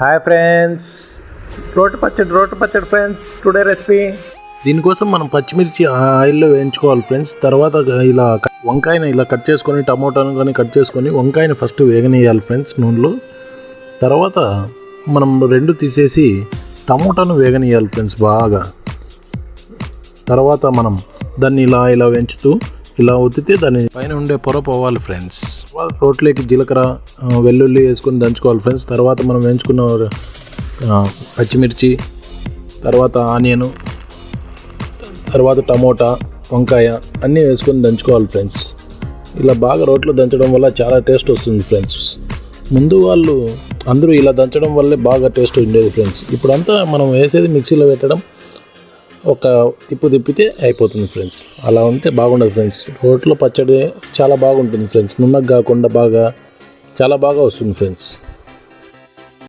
Hi friends రోటి పచ్చడి రోటి పచ్చడి ఫ్రెండ్స్ టుడే రెసిపీ దీనికోసం మనం పచ్చిమిర్చి ఆయిల్లో వేయించుకోవాలి ఫ్రెండ్స్ తర్వాత ఇలా వంకాయని ఇలా కట్ చేసుకొని టమోటాను కానీ కట్ చేసుకొని వంకాయని ఫస్ట్ వేగనేయాలి ఫ్రెండ్స్ నూనెలో. తర్వాత మనం రెండు తీసేసి టమోటాను వేగనేయాలి ఫ్రెండ్స్ బాగా. తర్వాత మనం దాన్ని ఇలా ఇలా పెంచుతూ ఇలా ఉత్తితే దాని పైన ఉండే పొర పోవాలి ఫ్రెండ్స్ తర్వాత రోట్లోకి జీలకర్ర వెల్లుల్లి వేసుకొని దంచుకోవాలి ఫ్రెండ్స్ తర్వాత మనం వేయించుకున్న పచ్చిమిర్చి తర్వాత ఆనియను తర్వాత టమోటా వంకాయ అన్నీ వేసుకొని దంచుకోవాలి ఫ్రెండ్స్ ఇలా బాగా రోట్లో దంచడం వల్ల చాలా టేస్ట్ వస్తుంది ఫ్రెండ్స్ ముందు వాళ్ళు అందరూ ఇలా దంచడం వల్లే బాగా టేస్ట్ ఉండేది ఫ్రెండ్స్ ఇప్పుడంతా మనం వేసేది మిక్సీలో పెట్టడం ఒక తిప్పు తిప్పితే అయిపోతుంది ఫ్రెండ్స్. అలా ఉంటే బాగుండదు ఫ్రెండ్స్. రోట్లో పచ్చడి చాలా బాగుంటుంది ఫ్రెండ్స్. నున్నగా కాకుండా బాగా చాలా బాగా వస్తుంది ఫ్రెండ్స్.